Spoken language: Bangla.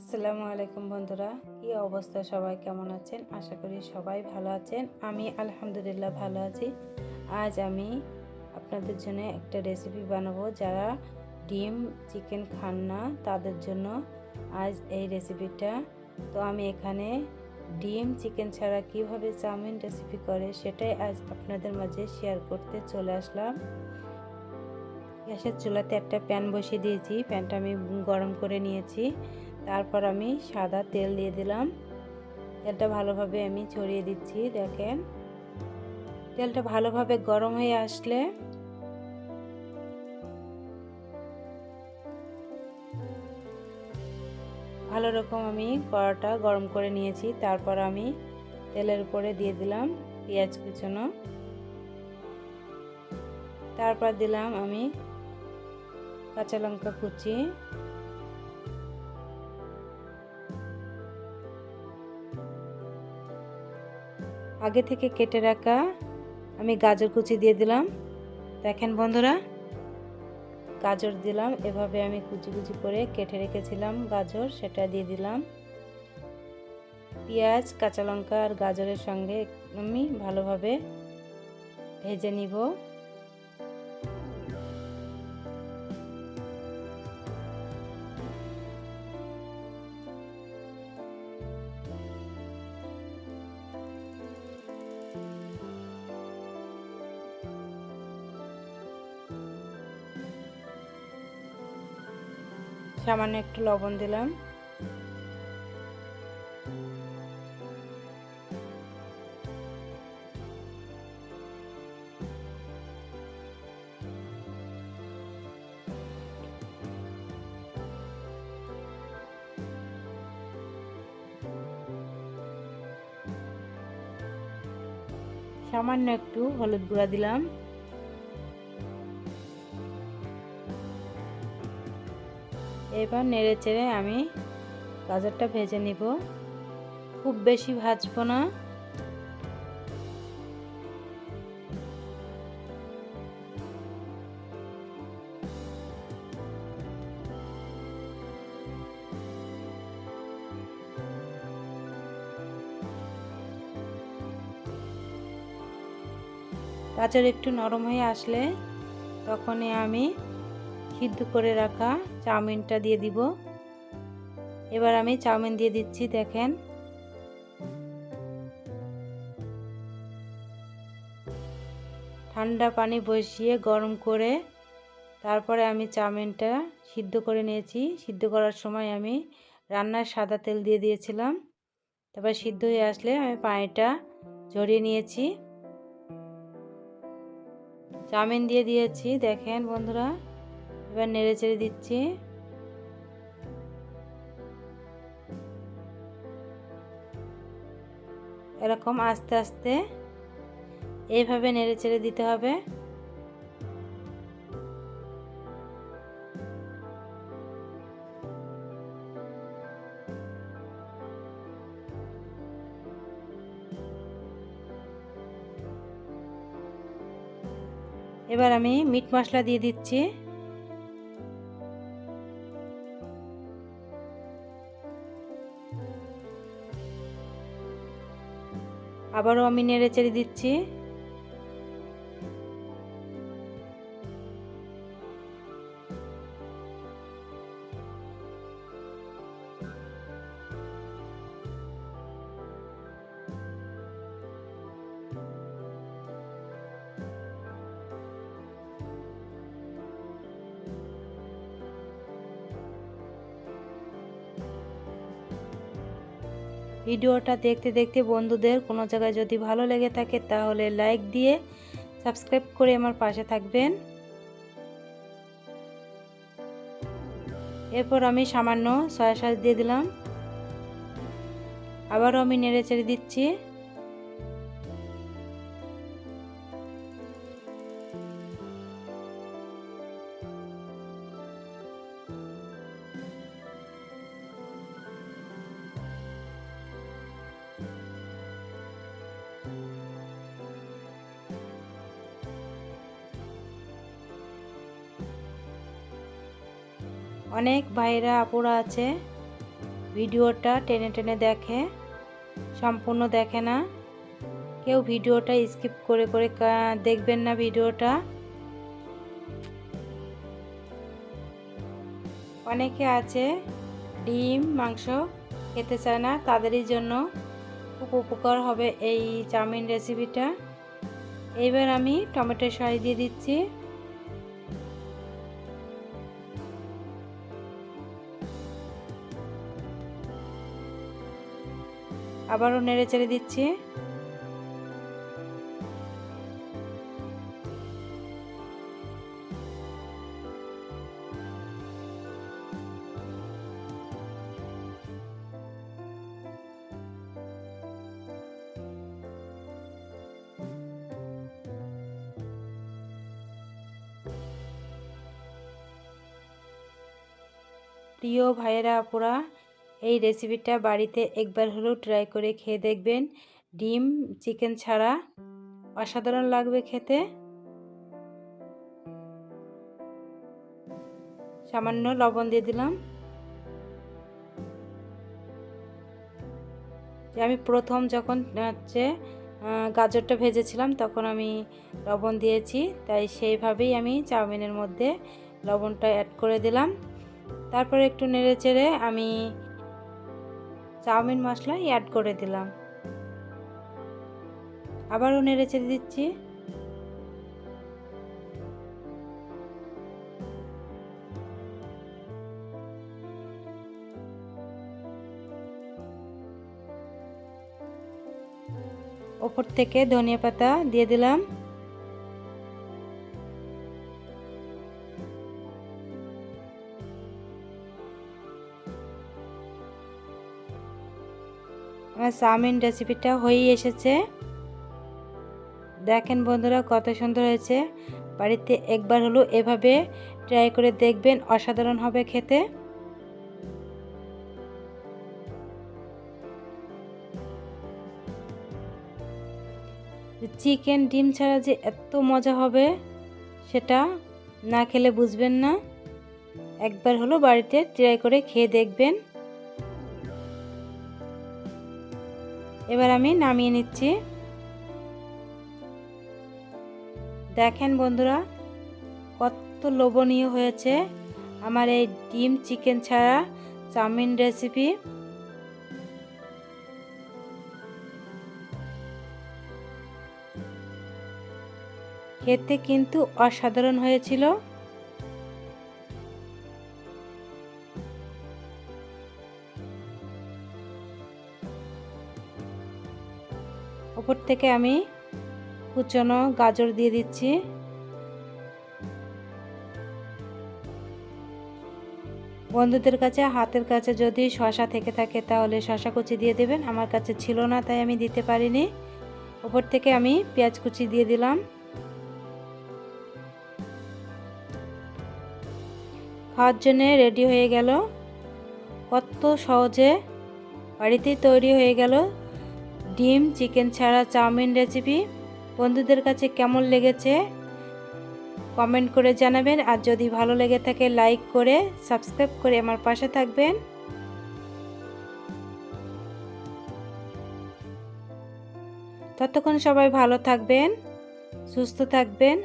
আসসালামু আলাইকুম বন্ধুরা, কি অবস্থা? সবাই কেমন আছেন? আশা করি সবাই ভালো আছেন। আমি আলহামদুলিল্লাহ ভালো আছি। আজ আমি আপনাদের জন্য একটা রেসিপি বানাবো যারা ডিম চিকেন খান না, তাদের জন্য আজ এই রেসিপিটা তো আমি এখানে ডিম চিকেন ছাড়া কীভাবে চাউমিন রেসিপি করে সেটাই আজ আপনাদের মাঝে শেয়ার করতে চলে আসলাম। গ্যাসের চুলাতে একটা প্যান বসিয়ে দিয়েছি। প্যানটা আমি গরম করে নিয়েছি। তারপর আমি সাদা তেল দিয়ে দিলাম। তেলটা ভালোভাবে আমি ছড়িয়ে দিচ্ছি, দেখেন। তেলটা ভালোভাবে গরম হয়ে আসলে ভালো রকম আমি কড়াটা গরম করে নিয়েছি। তারপর আমি তেলের উপরে দিয়ে দিলাম পেঁয়াজ কুচনো। তারপর দিলাম আমি কাঁচা লঙ্কা কুচি। আগে থেকে কেটে রাখা আমি গাজর কুচি দিয়ে দিলাম। দেখেন বন্ধুরা, গাজর দিলাম। এভাবে আমি কুচি কুচি করে কেটে রেখেছিলাম গাজর, সেটা দিয়ে দিলাম। পেঁয়াজ, কাঁচা লঙ্কা আর গাজরের সঙ্গে আমি ভালোভাবে ভেজে নিব। সামান্য একটু লবণ দিলাম। সামান্য একটু হলুদ গুঁড়া দিলাম। এবার নেড়ে চেড়ে আমি গাজরটা ভেজে নিব। খুব বেশি ভাজবো না। গাজর একটু নরম হয়ে আসলে তখনই আমি সিদ্ধ করে রাখা চাউমিনটা দিয়ে দিব। এবার আমি চাউমিন দিয়ে দিচ্ছি, দেখেন। ঠান্ডা পানি বসিয়ে গরম করে তারপরে আমি চাউমিনটা সিদ্ধ করে নিয়েছি। সিদ্ধ করার সময় আমি রান্নার সাদা তেল দিয়ে দিয়েছিলাম। তারপর সিদ্ধ হয়ে আসলে আমি পানিটা ঝরিয়ে নিয়েছি। চাউমিন দিয়ে দিয়েছি, দেখেন বন্ধুরা। এবার নেড়ে চেড়ে দিচ্ছি। এরকম আস্তে আস্তে এইভাবে নেড়ে চেড়ে দিতে হবে। এবার আমি মিট মশলা দিয়ে দিচ্ছি। আবারও আমি নেড়ে চেড়ে দিচ্ছি। ভিডিওটা দেখতে দেখতে বন্ধুদের কোনো জায়গায় যদি ভালো লেগে থাকে তাহলে লাইক দিয়ে সাবস্ক্রাইব করে আমার পাশে থাকবেন। এরপর আমি সামান্য সয়া সস দিয়ে দিলাম। আবারও আমি নেড়ে চেড়ে দিচ্ছি। অনেক ভাইরা আপুরা আছে। ভিডিওটা টেনে টেনে দেখে, সম্পূর্ণ দেখে না। কেউ ভিডিওটা স্কিপ করে করে দেখবেন না ভিডিওটা। অনেকে আছে, ডিম, মাংস খেতে চায় না, তাদেরই জন্য খুব উপকার হবে এই চাউমিন রেসিপিটা এইবার আমি টমেটো সস দিয়ে দিচ্ছি। আবারও নেড়ে চেড়ে দিচ্ছি। প্রিয় ভাইয়েরা আপুরা এই রেসিপিটা বাড়িতে একবার হলেও ট্রাই করে খেয়ে দেখবেন। ডিম চিকেন ছাড়া অসাধারণ লাগবে খেতে। সামান্য লবণ দিয়ে দিলাম। আমি প্রথম যখন হচ্ছে গাজরটা ভেজেছিলাম তখন আমি লবণ দিয়েছি। তাই সেইভাবেই আমি চাউমিনের মধ্যে লবণটা অ্যাড করে দিলাম। তারপরে একটু নেড়ে চেড়ে আমি চাউমিন মশলা অ্যাড করে দিলাম। আবারও নেড়ে চেড়ে দিচ্ছি। ওপর থেকে ধনিয়া পাতা দিয়ে দিলাম। আমার চাউমিন রেসিপিটা হয়েই এসেছে। দেখেন বন্ধুরা কত সুন্দর হয়েছে। বাড়িতে একবার হলো এভাবে ট্রাই করে দেখবেন, অসাধারণ হবে খেতে। চিকেন ডিম ছাড়া যে এত মজা হবে, সেটা না খেলে বুঝবেন না। একবার হলো বাড়িতে ট্রাই করে খেয়ে দেখবেন। এবার আমি নামিয়ে নিচ্ছি। দেখেন বন্ধুরা, কত লোভনীয় হয়েছে আমার এই ডিম চিকেন ছাড়া চাউমিন রেসিপি খেতে কিন্তু অসাধারণ হয়েছিল। ওপর থেকে আমি কুচনো গাজর দিয়ে দিচ্ছি। বন্ধুদের কাছে, হাতের কাছে যদি শশা থেকে থাকে, তাহলে শশা কুচি দিয়ে দেবেন। আমার কাছে ছিল না, তাই আমি দিতে পারিনি। ওপর থেকে আমি পেঁয়াজ কুচি দিয়ে দিলাম। খাওয়ার জন্যে রেডি হয়ে গেল। কত সহজে বাড়িতেই তৈরি হয়ে গেল। ডিম, চিকেন ছাড়া চাউমিন রেসিপি বন্ধুদের কাছে কেমন লেগেছে? কমেন্ট করে জানাবেন। আর যদি ভালো লেগে থাকে লাইক করে সাবস্ক্রাইব করে আমার পাশে থাকবেন। ততক্ষণ সবাই ভালো থাকবেন, সুস্থ থাকবেন।